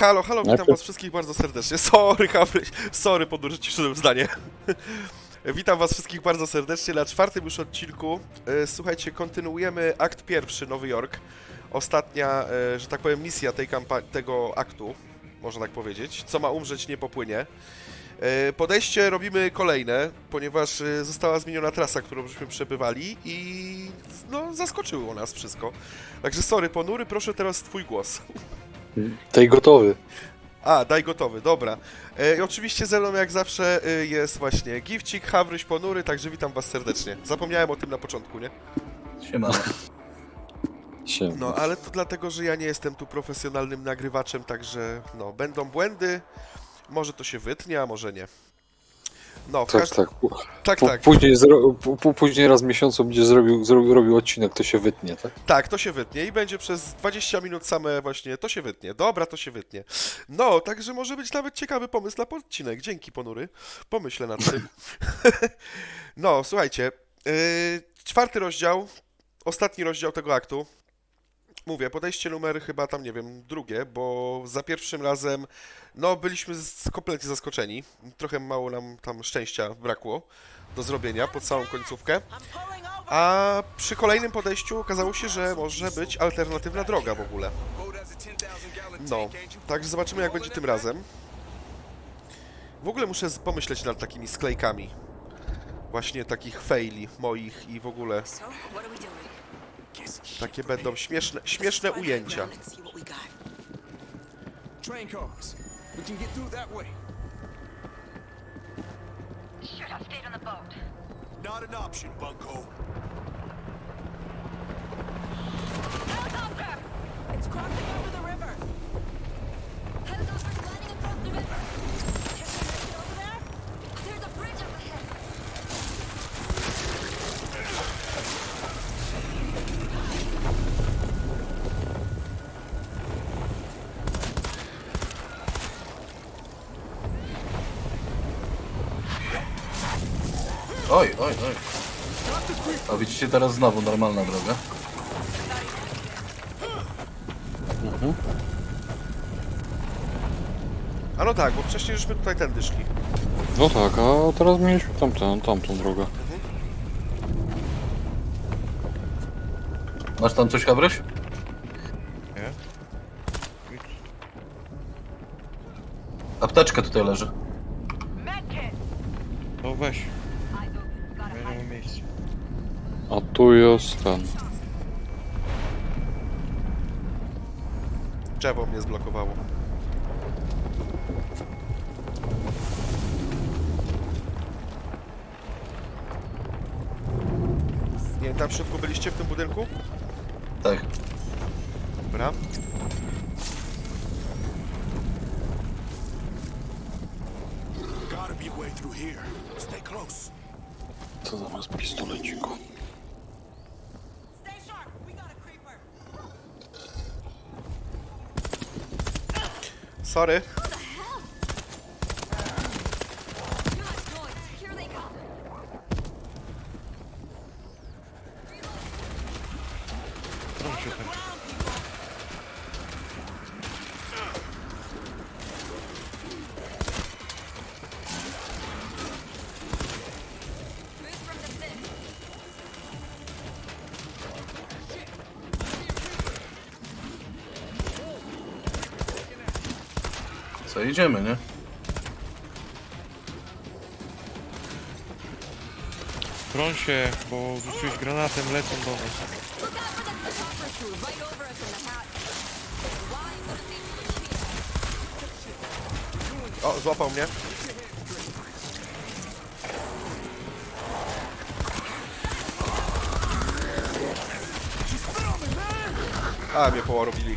Halo, halo, witam was wszystkich bardzo serdecznie. Sorry, Habryś, sorry, podróż ci przyszedłem zdanie. Witam was wszystkich bardzo serdecznie na czwartym już odcinku. E, Słuchajcie, kontynuujemy akt pierwszy, Nowy Jork. Ostatnia, e, że tak powiem, misja tej tego aktu, można tak powiedzieć. Co ma umrzeć, nie popłynie. E, Podejście robimy kolejne, ponieważ e, została zmieniona trasa, którą żeśmy przebywali i no, zaskoczyło nas wszystko. Także sorry, ponury, proszę teraz twój głos. Tej gotowy. A, daj gotowy, dobra. E, I oczywiście ze mną jak zawsze e, jest właśnie Gifcik, Hawryś, Ponury, także witam was serdecznie. Zapomniałem o tym na początku, nie? Siemano. Się. No, ale to dlatego, że ja nie jestem tu profesjonalnym nagrywaczem, także no, będą błędy, może to się wytnie, a może nie. No, Tak, każdym... tak. Tak, tak, Później, zro... później raz w miesiącu będzie zrobił, zrobił robił odcinek, to się wytnie, tak? tak, to się wytnie i będzie przez 20 minut same właśnie, to się wytnie, dobra, to się wytnie. No, także może być nawet ciekawy pomysł na odcinek, dzięki Ponury, pomyślę nad tym. no, słuchajcie, yy, czwarty rozdział, ostatni rozdział tego aktu. Mówię, podejście numer chyba tam, nie wiem, drugie, bo za pierwszym razem, no, byliśmy kompletnie zaskoczeni. Trochę mało nam tam szczęścia brakło do zrobienia pod samą końcówkę. A przy kolejnym podejściu okazało się, że może być alternatywna droga w ogóle. No, także zobaczymy jak będzie tym razem. W ogóle muszę pomyśleć nad takimi sklejkami. Właśnie takich faili moich i w ogóle takie będą śmieszne, śmieszne ujęcia. Let's see what we got. Train cars. We can get through that way. Should have stayed on the boat. Not an option, Bunko. Helicopter! It's crossing over the river. Helicopter's landing across the river. Oj, oj, oj. A widzicie teraz znowu normalna droga. A no tak, bo wcześniej żeśmy tutaj tędy szli. No tak, a teraz mieliśmy tamtą, tamtą drogę. Masz tam coś, Habryś? Nie. Apteczka tutaj leży. Medkit! No weź, Eyes open. Gotta ja nie hide. mam miejsca. A tu jest ten. Drzewo mnie zblokowało. Nie tam w środku byliście w tym budynku? Tak. Dobra. Co zamiast pistoleciku? Sorry. Co, idziemy, nie? Broń się, bo rzuciłeś granatem, lecą do nas. O, złapał mnie. A, mnie połarowili.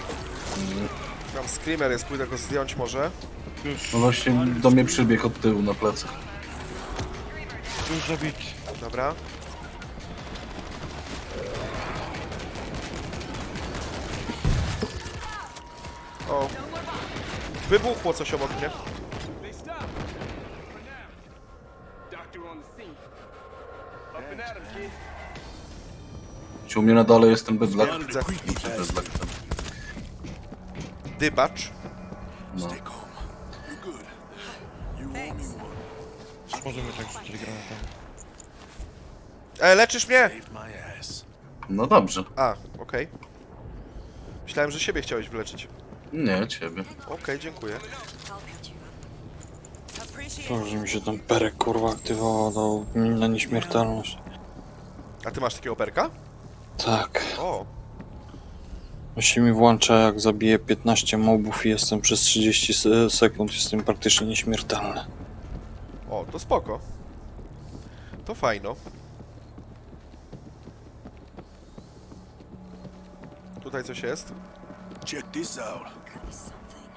screamer jest, pójdę go zdjąć może. Już, No właśnie do mnie przybiegł od tyłu na plecach. już zabity. Dobra. O. Wybuchło coś obok mnie. Czy u mnie na dole jest ten bydlak? Widzę. Bydlak? Me one. Możemy tak rzucić granatami. E, leczysz mnie! No dobrze. A, okej. Myślałem, że siebie chciałeś wyleczyć. Nie, ciebie. Okej, dziękuję. To, że mi się ten perek kurwa aktywował do, na nieśmiertelność. A ty masz takiego perka? Tak. O, Się mi włącza jak zabiję 15 mobów i jestem przez 30 se- sekund jestem praktycznie nieśmiertelny. o, to spoko. To fajno. Tutaj coś jest. Check this out. Gotta be something.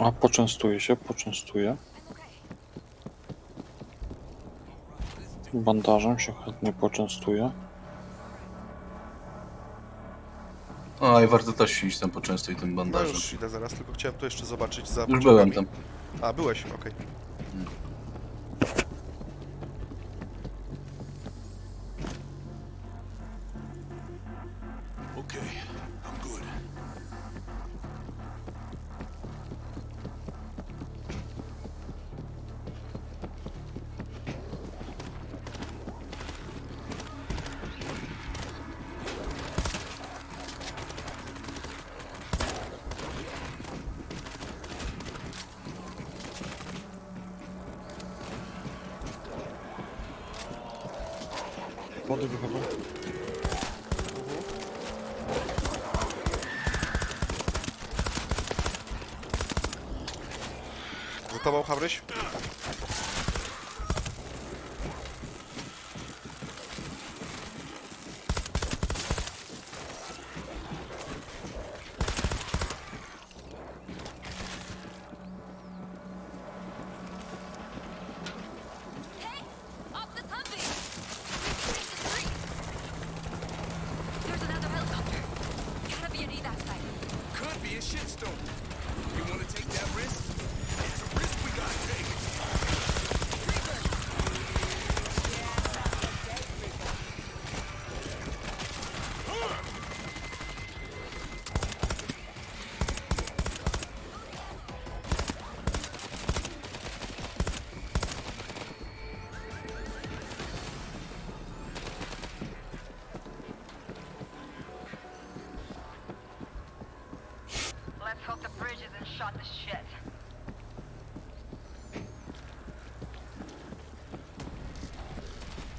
A poczęstuję się, poczęstuję. I'm okay. Bandażem się chętnie poczęstuję. A i warto też iść tam poczęstuj tym No bandażem. już idę zaraz, tylko chciałem tu jeszcze zobaczyć za Już pociągami. byłem tam. A, byłeś, okej. Wody wychodzą. Za tobą, Hawryś?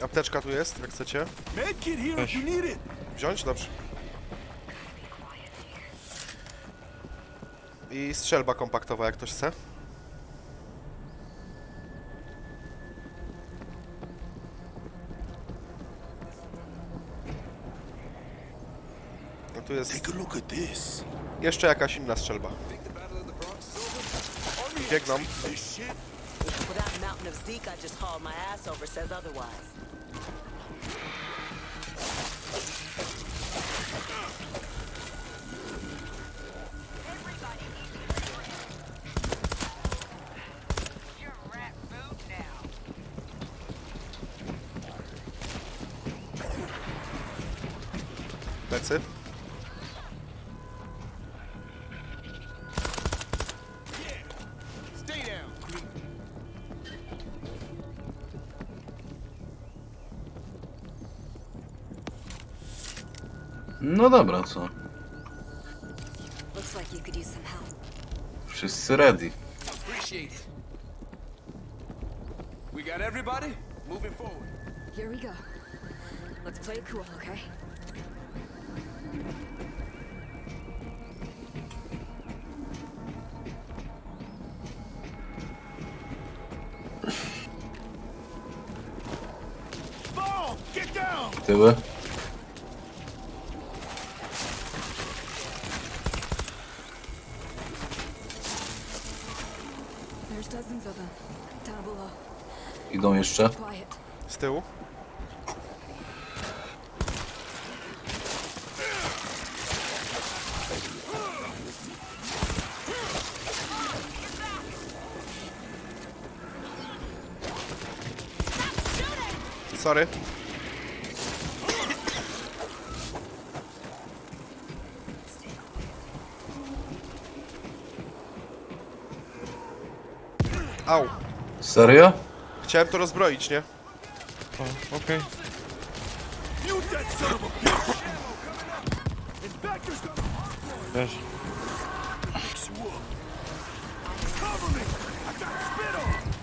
Apteczka tu jest, jak chcecie. Medkit here if you need it. Wziąć? Dobrze. I strzelba kompaktowa, jak ktoś chce. No tu jest Take a look at this. jeszcze jakaś inna strzelba. Biegną. This shit. Well, that mountain of Zeke I just hauled my ass over says otherwise. Plecy. No dobra, co? Looks like you could use some help. Wszyscy ready. Appreciate it. We got everybody moving forward. Here we go. Let's play it cool, okay? Tyły. Idą jeszcze. Z tyłu. Sorry. Au. Serio? Chciałem to rozbroić, nie? O, okej. Też.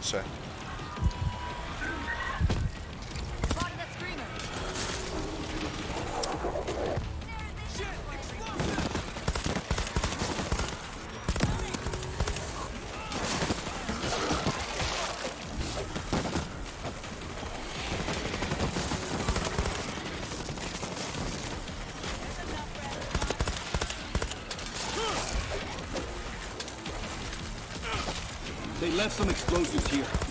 Trze. Explosives here.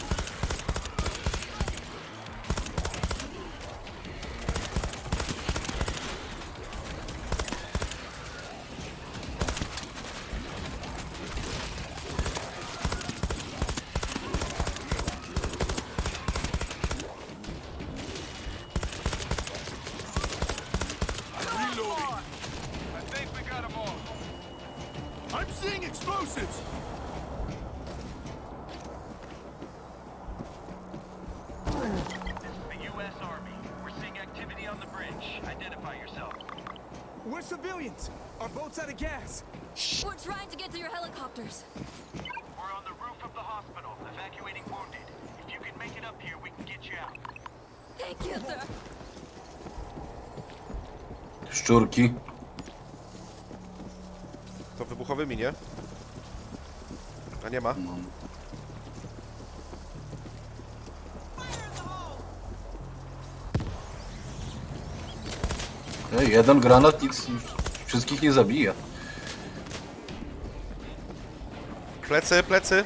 Of gas. We're trying to get to your helicopters. We're on the roof of the hospital, evacuating wounded. If you can make it up here, we can get you out. Thank you, sir. Szczurki. To wybuchowymi, nie? A nie ma? Ej, jeden granat nic wszystkich nie zabija. Plecy, plecy.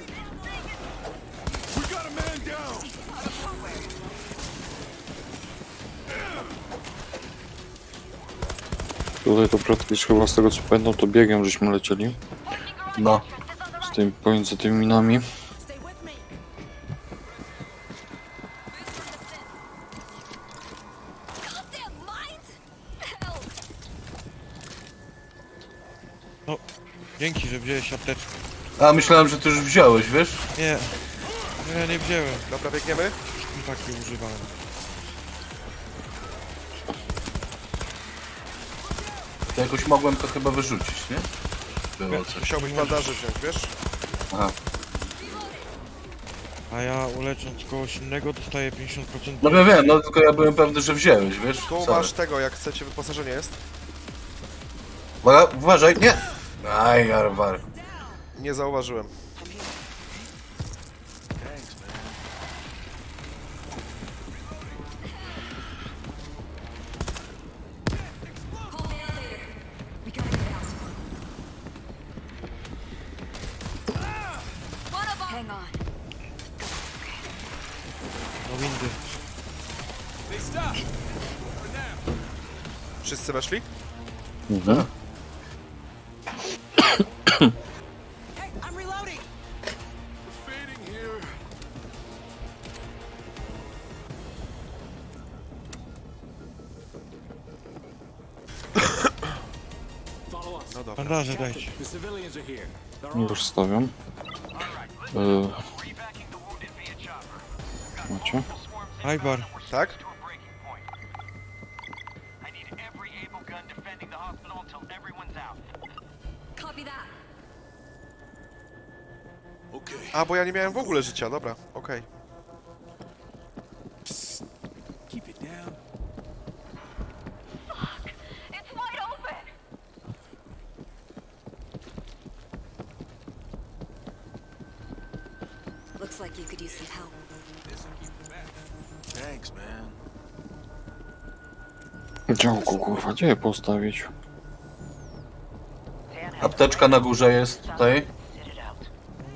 Tutaj to praktycznie chyba z tego co pamiętam to biegiem żeśmy lecieli. No. Z tym, pomiędzy tymi minami. No, dzięki, że wziąłeś apteczkę. A myślałem, że ty już wziąłeś, wiesz? Nie. No ja nie wziąłem. Dobra, biegniemy. Takie używałem. To jakoś mogłem to chyba wyrzucić, nie? Było coś. Musiałbyś bandaże wziąć, wiesz? Aha. A ja ulecząc kogoś innego dostaję 50% No wiem, wiem, no tylko ja byłem pewny, że wziąłeś, wiesz? Tu Sorry. masz tego, jak chcecie, wyposażenie jest. Uwaga, uważaj, nie! Aj, arwar. Nie zauważyłem. Call me out later. We the hospital until everyone's out. Copy that. Okay. A, bo ja nie miałem w ogóle życia, dobra, okej. keep it down. It's wide open. Looks like you could use some help. Thanks, man. Działko, kurwa, gdzie je postawić? Apteczka na górze jest tutaj.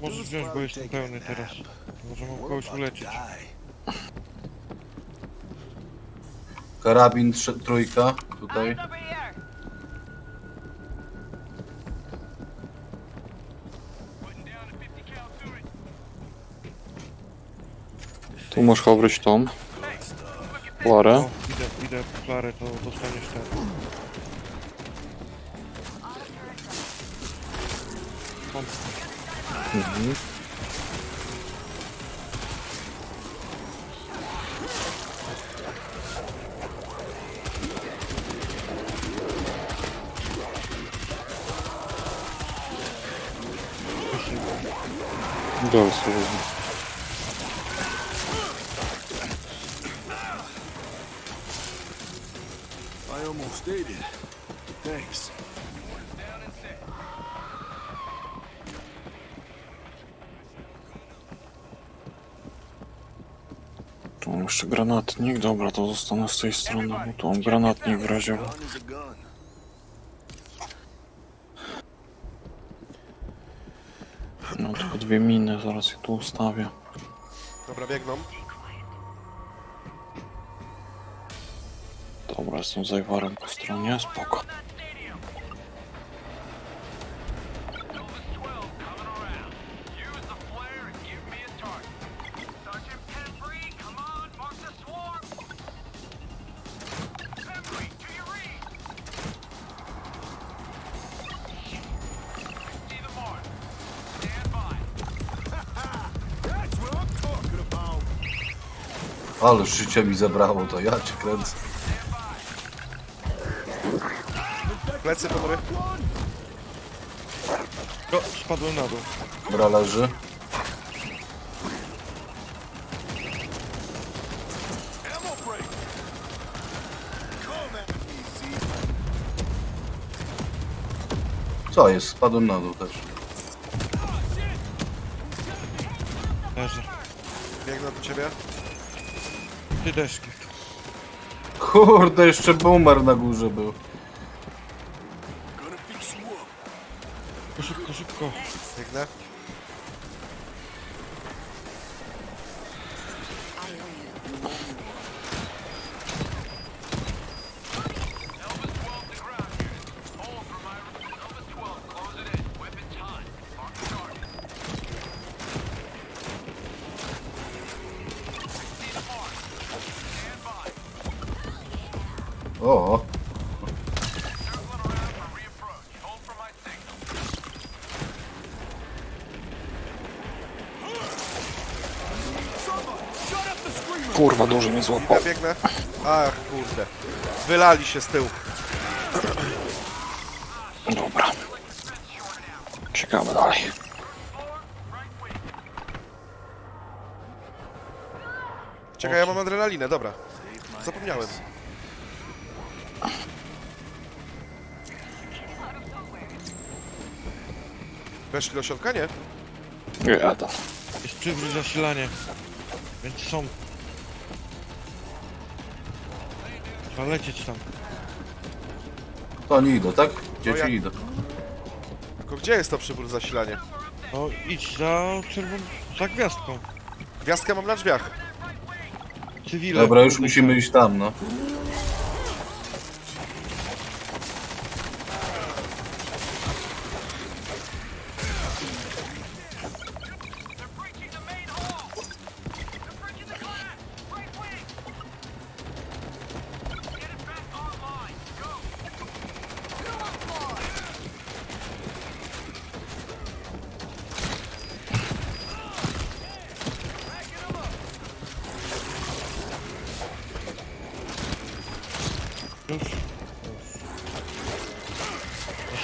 Możesz wziąć, bo jestem pełny teraz. Możemy kogoś uleczyć. Karabin trze- trójka tutaj. Tu masz chowryć tą. Klarę. O, idę, idę po Klarę, to dostaniesz ten. Mhm. Daj sobie. Granatnik. Dobra, to zostanę z tej strony, bo tu mam granatnik w razie. No tylko dwie miny, zaraz je tu ustawię. Dobra, biegną. Dobra, jestem z Ajwarem po stronie, spoko. Ale życie mi zabrało to, ja cię kręcę. Plecy, ponury. O, spadłem na dół. Dobra, leży. Co jest? Spadłem na dół też. Leży. Biegnę do ciebie. Ty deski. Kurde, jeszcze boomer na górze był. Szybko, szybko. Biegnę. Signal. Kurwa, duży mnie złapał. Ja biegnę. Ach, kurde. Wylali się z tyłu. Dobra. Czekamy dalej. Czekaj, ja mam adrenalinę, dobra. Zapomniałem. Weszli do środka, nie? Jadę. Jest przywróć zasilanie. Więc są. Trzeba lecieć tam. to oni idą, tak? No Dzieci ja- idą. Tylko gdzie jest to przybór zasilanie? No idź za czerwoną... za gwiazdką. Gwiazdkę mam na drzwiach. Cywile. Dobra, już musimy iść tam, no.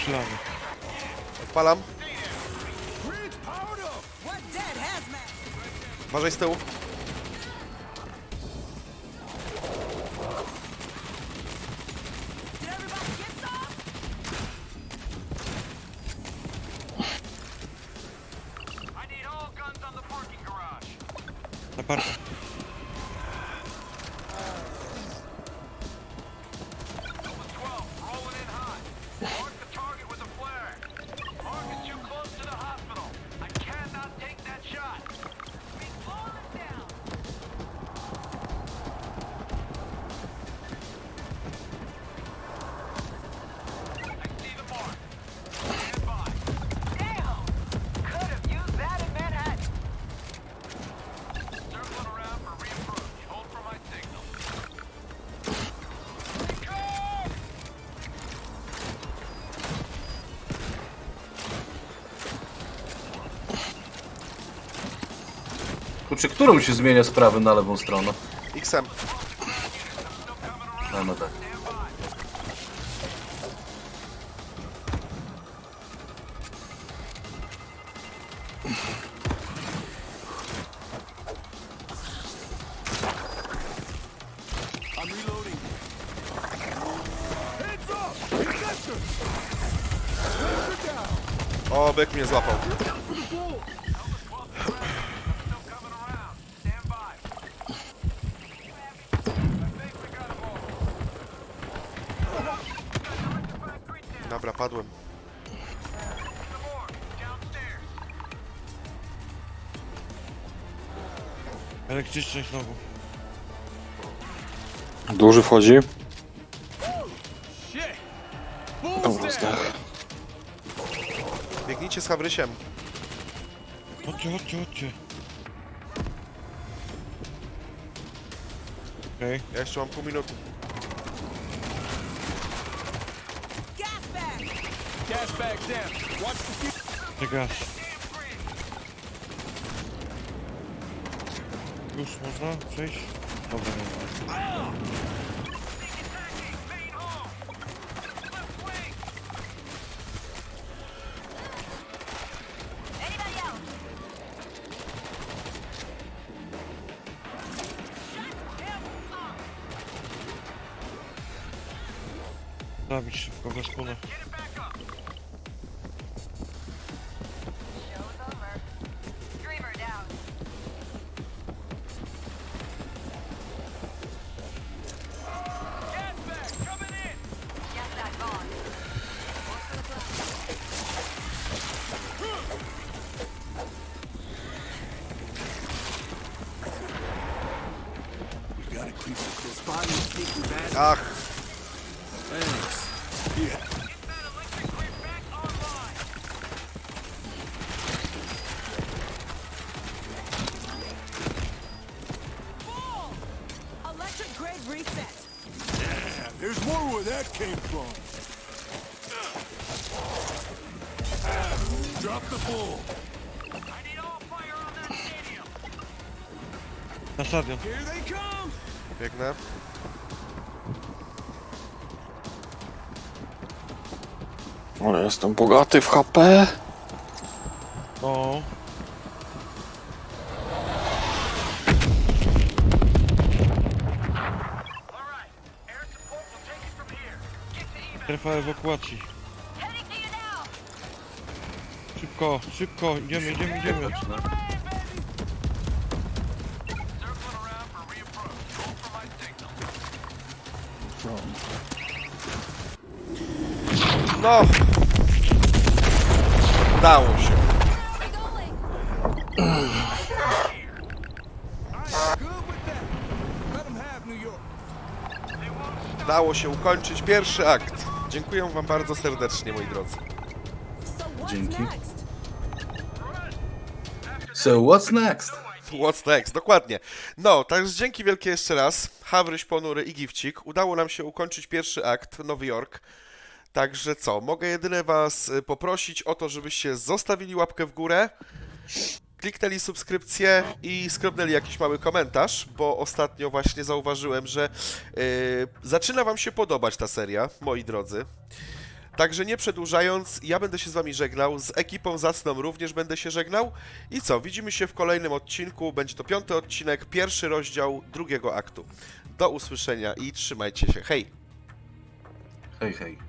Zasilanie. Odpalam. Uważaj z tyłu. Kurczę, którą się zmienia z na lewą stronę? XM. A no tak. O, byk mnie złapał. Dobra, padłem. Elektryczny znowu. Duży wchodzi. Dobra, zdech. Biegnijcie z Hawrysiem. Chodźcie, chodźcie, chodźcie. Okej, Ja jeszcze mam pół minuty. Gas bag! Gas bag down. Watch the okay. gaz. Już można przejść? Dobra, nie ma. Ach, Thanks. Yeah. Electric grid reset. There's more where that came from. Drop the bull. Na stadion. Here they come. biegnę. Ale jestem bogaty w HP. O, strefa ewakuacji. Szybko, szybko, idziemy, idziemy, idziemy. No. New York. Udało się ukończyć pierwszy akt. Dziękuję wam bardzo serdecznie, moi drodzy. Dzięki. So what's next? What's next? Dokładnie. No, także dzięki wielkie jeszcze raz. Hawryś, Ponury i Gifcik. Udało nam się ukończyć pierwszy akt, Nowy Jork. Także co, mogę jedynie was y, poprosić o to, żebyście zostawili łapkę w górę, kliknęli subskrypcję i skrobnęli jakiś mały komentarz, bo ostatnio właśnie zauważyłem, że y, zaczyna wam się podobać ta seria, moi drodzy. Także nie przedłużając, ja będę się z wami żegnał, z ekipą Zacną również będę się żegnał. I co, widzimy się w kolejnym odcinku, będzie to piąty odcinek, pierwszy rozdział drugiego aktu. Do usłyszenia i trzymajcie się, hej! Hej, hej.